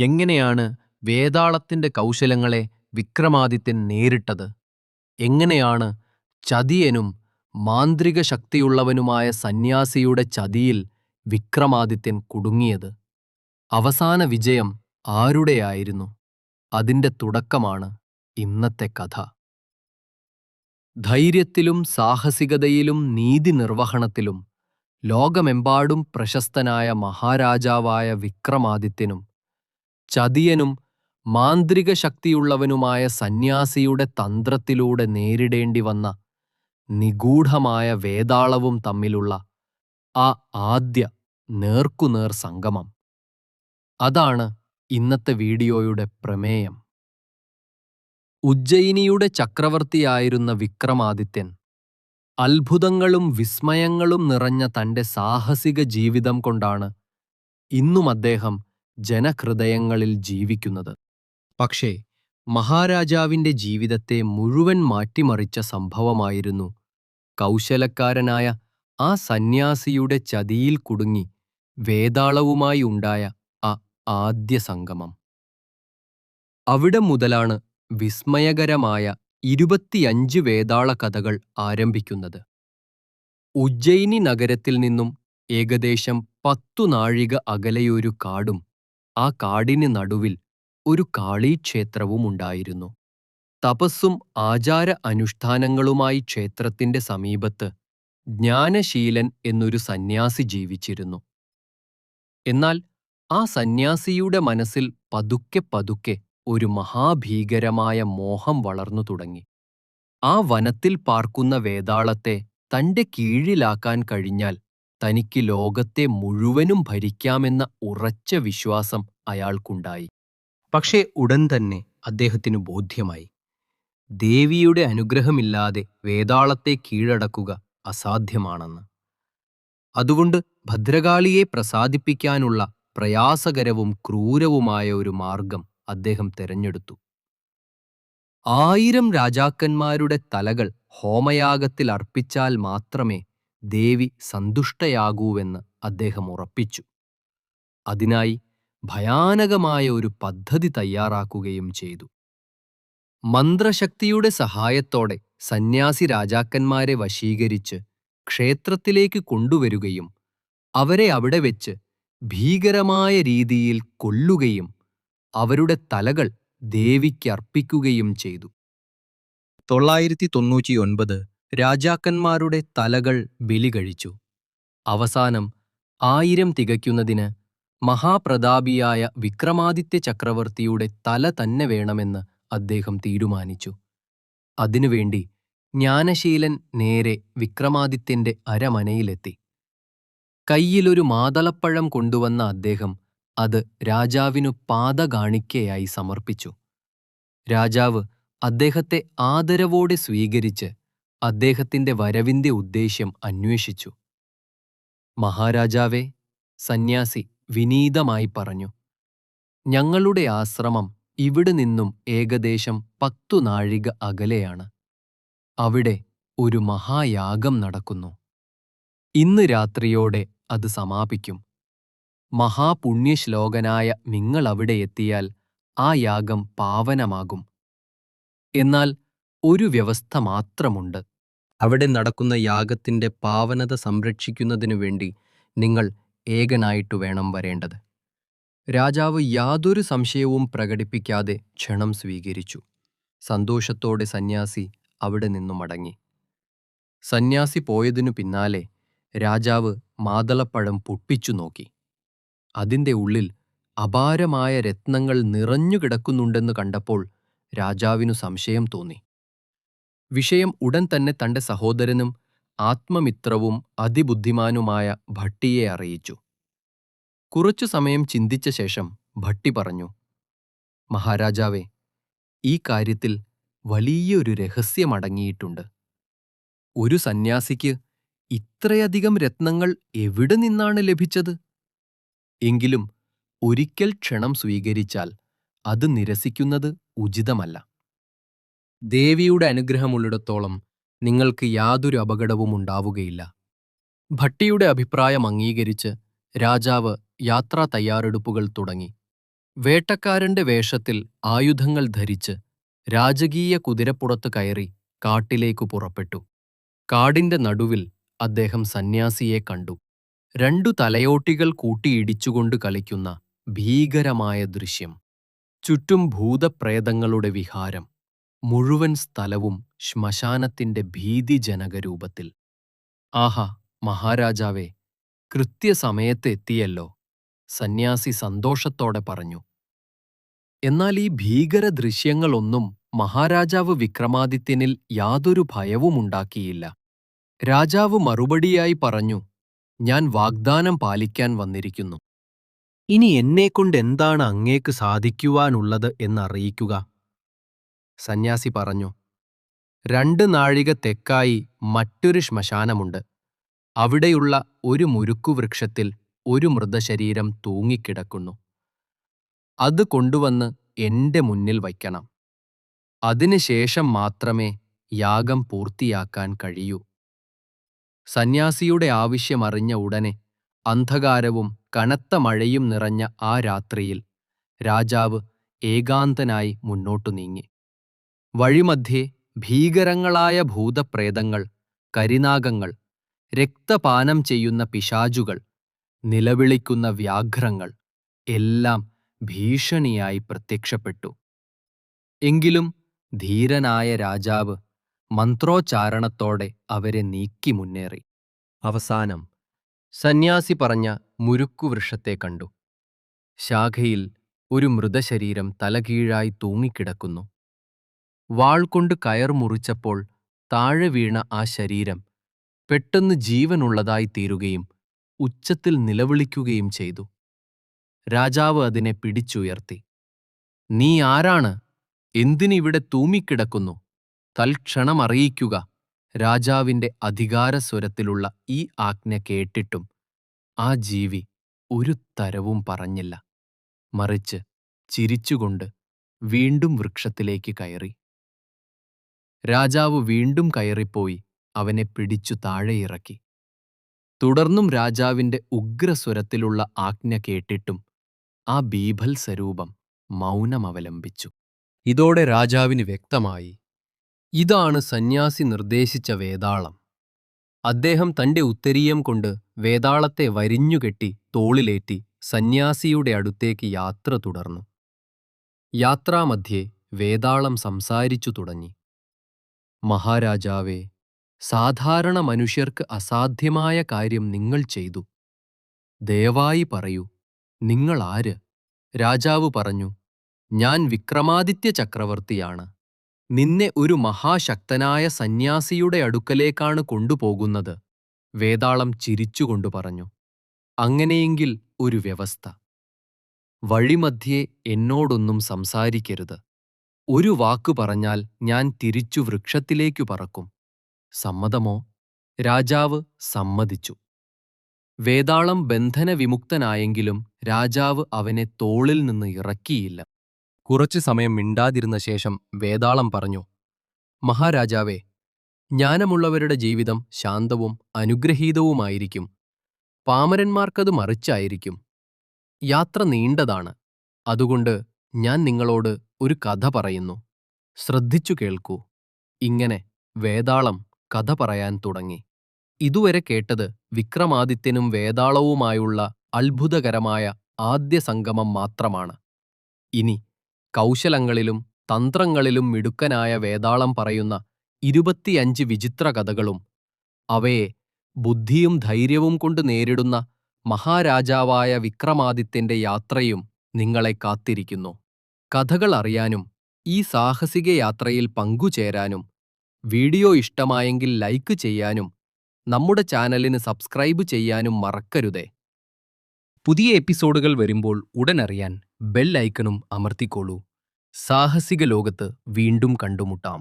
എങ്ങനെയാണ് വേതാളത്തിന്റെ കൗശലങ്ങളെ വിക്രമാദിത്യൻ നേരിട്ടത്? എങ്ങനെയാണ് ചതിയനും മാന്ത്രിക ശക്തിയുള്ളവനുമായ സന്യാസിയുടെ ചതിയിൽ വിക്രമാദിത്യൻ കുടുങ്ങിയത്? അവസാന വിജയം ആരുടെയായിരുന്നു? അതിന്റെ തുടക്കമാണ് ഇന്നത്തെ കഥ. ധൈര്യത്തിലും സാഹസികതയിലും നീതി നിർവഹണത്തിലും ലോകമെമ്പാടും പ്രശസ്തനായ മഹാരാജാവായ വിക്രമാദിത്യനും ചതിയനും മാന്ത്രിക ശക്തിയുള്ളവനുമായ സന്യാസിയുടെ തന്ത്രത്തിലൂടെ നേരിടേണ്ടി വന്ന നിഗൂഢമായ വേതാളവും തമ്മിലുള്ള ആ ആദ്യ നേർക്കുനേർ സംഗമം. അതാണ് ഇന്നത്തെ വീഡിയോയുടെ പ്രമേയം. ഉജ്ജയിനിയുടെ ചക്രവർത്തിയായിരുന്ന വിക്രമാദിത്യൻ അത്ഭുതങ്ങളും വിസ്മയങ്ങളും നിറഞ്ഞ തന്റെ സാഹസിക ജീവിതം കൊണ്ടാണ് ഇന്നും അദ്ദേഹം ജനഹൃദയങ്ങളിൽ ജീവിക്കുന്നത്. പക്ഷേ മഹാരാജാവിന്റെ ജീവിതത്തെ മുഴുവൻ മാറ്റിമറിച്ച സംഭവമായിരുന്നു. കൗശലക്കാരനായ ആ സന്യാസിയുടെ ചതിയിൽ കുടുങ്ങി വേതാളവുമായി ഉണ്ടായ ആ ആദ്യ സംഗമം. അവിടെ മുതലാണ് വിസ്മയകരമായ ഇരുപത്തിയഞ്ച് വേതാള കഥകൾ ആരംഭിക്കുന്നത്. ഉജ്ജയിനി നഗരത്തിൽ നിന്നും ഏകദേശം പത്തു നാഴിക അകലെയൊരു കാടും ആ കാടിന് നടുവിൽ ഒരു കാളീക്ഷേത്രവും ഉണ്ടായിരുന്നു. തപസ്സും ആചാര അനുഷ്ഠാനങ്ങളുമായി ക്ഷേത്രത്തിന്റെ സമീപത്ത് ജ്ഞാനശീലൻ എന്നൊരു സന്യാസി ജീവിച്ചിരുന്നു. എന്നാൽ ആ സന്യാസിയുടെ മനസ്സിൽ പതുക്കെ പതുക്കെ ഒരു മഹാഭീകരമായ മോഹം വളർന്നു തുടങ്ങി. ആ വനത്തിൽ പാർക്കുന്ന വേതാളത്തെ തന്റെ കീഴിലാക്കാൻ കഴിഞ്ഞാൽ തനിക്ക് ലോകത്തെ മുഴുവനും ഭരിക്കാമെന്ന ഉറച്ച വിശ്വാസം അയാൾക്കുണ്ടായി. പക്ഷേ ഉടൻ തന്നെ അദ്ദേഹത്തിന് ബോധ്യമായി. ദേവിയുടെ അനുഗ്രഹമില്ലാതെ വേതാളത്തെ കീഴടക്കുക അസാധ്യമാണെന്ന്. അതുകൊണ്ട് ഭദ്രകാളിയെ പ്രസാദിപ്പിക്കാനുള്ള പ്രയാസകരവും ക്രൂരവുമായ ഒരു മാർഗം അദ്ദേഹം തെരഞ്ഞെടുത്തു. ആയിരം രാജാക്കന്മാരുടെ തലകൾ ഹോമയാഗത്തിൽ അർപ്പിച്ചാൽ മാത്രമേ ദേവി സന്തുഷ്ടയാകൂവെന്ന് അദ്ദേഹം ഉറപ്പിച്ചു. അതിനായി ഭയാനകമായ ഒരു പദ്ധതി തയ്യാറാക്കുകയും ചെയ്തു. മന്ത്രശക്തിയുടെ സഹായത്തോടെ സന്യാസി രാജാക്കന്മാരെ വശീകരിച്ച് ക്ഷേത്രത്തിലേക്ക് കൊണ്ടുവരികയും അവരെ അവിടെ വെച്ച് ഭീകരമായ രീതിയിൽ കൊല്ലുകയും അവരുടെ തലകൾ ദേവിക്കർപ്പിക്കുകയും ചെയ്തു. തൊള്ളായിരത്തി തൊണ്ണൂറ്റിയൊൻപത് രാജാക്കന്മാരുടെ തലകൾ ബലി കഴിച്ചു അവസാനം ആയിരം തികയ്ക്കുന്നതിന് മഹാപ്രതാപിയായ വിക്രമാദിത്യ ചക്രവർത്തിയുടെ തല തന്നെ വേണമെന്ന് അദ്ദേഹം തീരുമാനിച്ചു. അതിനുവേണ്ടി ജ്ഞാനശീലൻ നേരെ വിക്രമാദിത്യന്റെ അരമനയിലെത്തി. കയ്യിലൊരു മാതളപ്പഴം കൊണ്ടുവന്ന അദ്ദേഹം അത് രാജാവിനു പാദകാണിക്കയായി സമർപ്പിച്ചു. രാജാവ് അദ്ദേഹത്തെ ആദരവോടെ സ്വീകരിച്ച് അദ്ദേഹത്തിന്റെ വരവിന്റെ ഉദ്ദേശ്യം അന്വേഷിച്ചു. മഹാരാജാവേ സന്യാസി വിനീതമായി പറഞ്ഞു ഞങ്ങളുടെ ആശ്രമം ഇവിടെ നിന്നും ഏകദേശം പത്തു നാഴിക അകലെയാണ്. അവിടെ ഒരു മഹായാഗം നടക്കുന്നു. ഇന്ന് രാത്രിയോടെ അത് സമാപിക്കും. മഹാപുണ്യശ്ലോകനായ നിങ്ങൾ അവിടെ എത്തിയാൽ ആ യാഗം പാവനമാകും. എന്നാൽ ഒരു വ്യവസ്ഥ മാത്രമുണ്ട്. അവിടെ നടക്കുന്ന യാഗത്തിന്റെ പാവനത സംരക്ഷിക്കുന്നതിനു വേണ്ടി നിങ്ങൾ ഏകനായിട്ട് വേണം വരേണ്ടത്. രാജാവ് യാതൊരു സംശയവും പ്രകടിപ്പിക്കാതെ ക്ഷണം സ്വീകരിച്ചു. സന്തോഷത്തോടെ സന്യാസി അവിടെ നിന്നു മടങ്ങി. സന്യാസി പോയതിനു പിന്നാലെ രാജാവ് മാതളപ്പഴം പൊട്ടിച്ചു നോക്കി. അതിന്റെ ഉള്ളിൽ അപാരമായ രത്നങ്ങൾ നിറഞ്ഞു കിടക്കുന്നുണ്ടെന്ന് കണ്ടപ്പോൾ രാജാവിനു സംശയം തോന്നി. വിഷയം ഉടൻ തന്നെ തന്റെ സഹോദരനും ആത്മമിത്രവും അതിബുദ്ധിമാനുമായ ഭട്ടിയെ അറിയിച്ചു. കുറച്ചു സമയം ചിന്തിച്ച ശേഷം ഭട്ടി പറഞ്ഞു മഹാരാജാവേ ഈ കാര്യത്തിൽ വലിയൊരു രഹസ്യമടങ്ങിയിട്ടുണ്ട്. ഒരു സന്യാസിക്ക് ഇത്രയധികം രത്നങ്ങൾ എവിടെ നിന്നാണ് ലഭിച്ചത്? എങ്കിലും ഒരിക്കൽ ക്ഷണം സ്വീകരിച്ചാൽ അത് നിരസിക്കുന്നത് ഉചിതമല്ല. ദേവിയുടെ അനുഗ്രഹമുള്ളിടത്തോളം നിങ്ങൾക്ക് യാതൊരു അപകടവും ഉണ്ടാവുകയില്ല. ഭട്ടിയുടെ അഭിപ്രായം അംഗീകരിച്ച് രാജാവ് യാത്രാ തയ്യാറെടുപ്പുകൾ തുടങ്ങി. വേട്ടക്കാരന്റെ വേഷത്തിൽ ആയുധങ്ങൾ ധരിച്ച് രാജകീയ കുതിരപ്പുറത്ത് കയറി കാട്ടിലേക്കു പുറപ്പെട്ടു. കാടിന്റെ നടുവിൽ അദ്ദേഹം സന്യാസിയെ കണ്ടു. രണ്ടു തലയോട്ടികൾ കൂട്ടിയിടിച്ചുകൊണ്ട് കളിക്കുന്ന ഭീകരമായ ദൃശ്യം. ചുറ്റും ഭൂതപ്രേതങ്ങളുടെ വിഹാരം. മുഴുവൻ സ്ഥലവും ശ്മശാനത്തിന്റെ ഭീതിജനക രൂപത്തിൽ ആഹാ മഹാരാജാവേ കൃത്യസമയത്ത് എത്തിയല്ലോ സന്യാസി സന്തോഷത്തോടെ പറഞ്ഞു. എന്നാൽ ഈ ഭീകര ദൃശ്യങ്ങളൊന്നും മഹാരാജാവ് വിക്രമാദിത്യനിൽ യാതൊരു ഭയവുമുണ്ടാക്കിയില്ല രാജാവ് മറുപടിയായി പറഞ്ഞു ഞാൻ വാഗ്ദാനം പാലിക്കാൻ വന്നിരിക്കുന്നു. ഇനി എന്നെക്കൊണ്ടെന്താണ് അങ്ങേക്ക് സാധിക്കുവാനുള്ളത് എന്നറിയിക്കുക. സന്യാസി പറഞ്ഞു രണ്ട് നാഴിക തെക്കായി മറ്റൊരു ശ്മശാനമുണ്ട്. അവിടെയുള്ള ഒരു മുരുക്കുവൃക്ഷത്തിൽ ഒരു മൃതശരീരം തൂങ്ങിക്കിടക്കുന്നു. അത് കൊണ്ടുവന്ന് എന്റെ മുന്നിൽ വയ്ക്കണം. അതിനുശേഷം മാത്രമേ യാഗം പൂർത്തിയാക്കാൻ കഴിയൂ. സന്യാസിയുടെ ആവശ്യമറിഞ്ഞ ഉടനെ അന്ധകാരവും കനത്ത മഴയും നിറഞ്ഞ ആ രാത്രിയിൽ രാജാവ് ഏകാന്തനായി മുന്നോട്ടു നീങ്ങി. വഴിമധ്യേ ഭീകരങ്ങളായ ഭൂതപ്രേതങ്ങൾ കരിനാഗങ്ങൾ രക്തപാനം ചെയ്യുന്ന പിശാചുകൾ നിലവിളിക്കുന്ന വ്യാഘ്രങ്ങൾ എല്ലാം ഭീഷണിയായി പ്രത്യക്ഷപ്പെട്ടു. എങ്കിലും ധീരനായ രാജാവ് മന്ത്രോച്ചാരണത്തോടെ അവരെ നീക്കി മുന്നേറി. അവസാനം സന്യാസി പറഞ്ഞ മുരുക്കുവൃക്ഷത്തെ കണ്ടു. ശാഖയിൽ ഒരു മൃതശരീരം തലകീഴായി തൂങ്ങിക്കിടക്കുന്നു. വാൾ കൊണ്ട് കയർ മുറിച്ചപ്പോൾ താഴെ വീണ ആ ശരീരം പെട്ടെന്ന് ജീവനുള്ളതായി തീരുകയും ഉച്ചത്തിൽ നിലവിളിക്കുകയും ചെയ്തു. രാജാവ് അതിനെ പിടിച്ചുയർത്തി. നീ ആരാണ്? എന്തിനിവിടെ തൂമിക്കിടക്കുന്നു? തൽക്ഷണം അറിയിക്കുക. രാജാവിന്റെ അധികാരസ്വരത്തിലുള്ള ഈ ആജ്ഞ കേട്ടിട്ടും ആ ജീവി ഒരു തരവും പറഞ്ഞില്ല. മറിച്ച് ചിരിച്ചുകൊണ്ട് വീണ്ടും വൃക്ഷത്തിലേക്ക് കയറി. രാജാവ് വീണ്ടും കയറിപ്പോയി അവനെ പിടിച്ചു താഴെയിറക്കി തുടർന്നും രാജാവിന്റെ ഉഗ്രസ്വരത്തിലുള്ള ആജ്ഞ കേട്ടിട്ടും ആ ബീഭത്സരൂപം മൗനമവലംബിച്ചു ഇതോടെ രാജാവിന് വ്യക്തമായി ഇതാണ് സന്യാസി നിർദ്ദേശിച്ച വേതാളം. അദ്ദേഹം തന്റെ ഉത്തരീയം കൊണ്ട് വേതാളത്തെ വരിഞ്ഞുകെട്ടി തോളിലേറ്റി സന്യാസിയുടെ അടുത്തേക്ക് യാത്ര തുടർന്നു. യാത്രാമധ്യേ വേതാളം സംസാരിച്ചു തുടങ്ങി. മഹാരാജാവേ സാധാരണ മനുഷ്യർക്ക് അസാധ്യമായ കാര്യം നിങ്ങൾ ചെയ്തു. ദയവായി പറയൂ നിങ്ങൾ ആര് രാജാവ് പറഞ്ഞു ഞാൻ വിക്രമാദിത്യ ചക്രവർത്തിയാണ്. നിന്നെ ഒരു മഹാശക്തനായ സന്യാസിയുടെ അടുക്കലേക്കാണ് കൊണ്ടുപോകുന്നത്. വേതാളം ചിരിച്ചുകൊണ്ടു പറഞ്ഞു അങ്ങനെയെങ്കിൽ ഒരു വ്യവസ്ഥ. വഴിമധ്യേ എന്നോടൊന്നും സംസാരിക്കരുത്. ഒരു വാക്കു പറഞ്ഞാൽ ഞാൻ തിരിച്ചു വൃക്ഷത്തിലേക്കു പറക്കും. സമ്മതമോ? രാജാവ് സമ്മതിച്ചു. വേതാളം ബന്ധനവിമുക്തനായെങ്കിലും രാജാവ് അവനെ തോളിൽ നിന്ന് ഇറക്കിയില്ല. കുറച്ചു സമയം മിണ്ടാതിരുന്ന ശേഷം വേതാളം പറഞ്ഞു മഹാരാജാവേ ജ്ഞാനമുള്ളവരുടെ ജീവിതം ശാന്തവും അനുഗ്രഹീതവുമായിരിക്കും. പാമരന്മാർക്കത് മറിച്ചായിരിക്കും. യാത്ര നീണ്ടതാണ്. അതുകൊണ്ട് ഞാൻ നിങ്ങളോട് ഒരു കഥ പറയുന്നു. ശ്രദ്ധിച്ചു കേൾക്കൂ. ഇങ്ങനെ വേതാളം കഥ പറയാൻ തുടങ്ങി. ഇതുവരെ കേട്ടത് വിക്രമാദിത്യനും വേതാളവുമായുള്ള അത്ഭുതകരമായ ആദ്യ സംഗമം മാത്രമാണ്. ഇനി കൗശലങ്ങളിലും തന്ത്രങ്ങളിലും മിടുക്കനായ വേതാളം പറയുന്ന ഇരുപത്തിയഞ്ച് വിചിത്ര കഥകളും അവയെ ബുദ്ധിയും ധൈര്യവും കൊണ്ട് നേരിടുന്ന മഹാരാജാവായ വിക്രമാദിത്യന്റെ യാത്രയും നിങ്ങളെ കാത്തിരിക്കുന്നു. കഥകൾ അറിയാനും ഈ സാഹസിക യാത്രയിൽ പങ്കുചേരാനും വീഡിയോ ഇഷ്ടമായെങ്കിൽ ലൈക്ക് ചെയ്യാനും നമ്മുടെ ചാനലിന് സബ്സ്ക്രൈബ് ചെയ്യാനും മറക്കരുതേ. പുതിയ എപ്പിസോഡുകൾ വരുമ്പോൾ ഉടനറിയാൻ ബെൽ ഐക്കണും അമർത്തിക്കോളൂ സാഹസിക ലോകത്ത് വീണ്ടും കണ്ടുമുട്ടാം.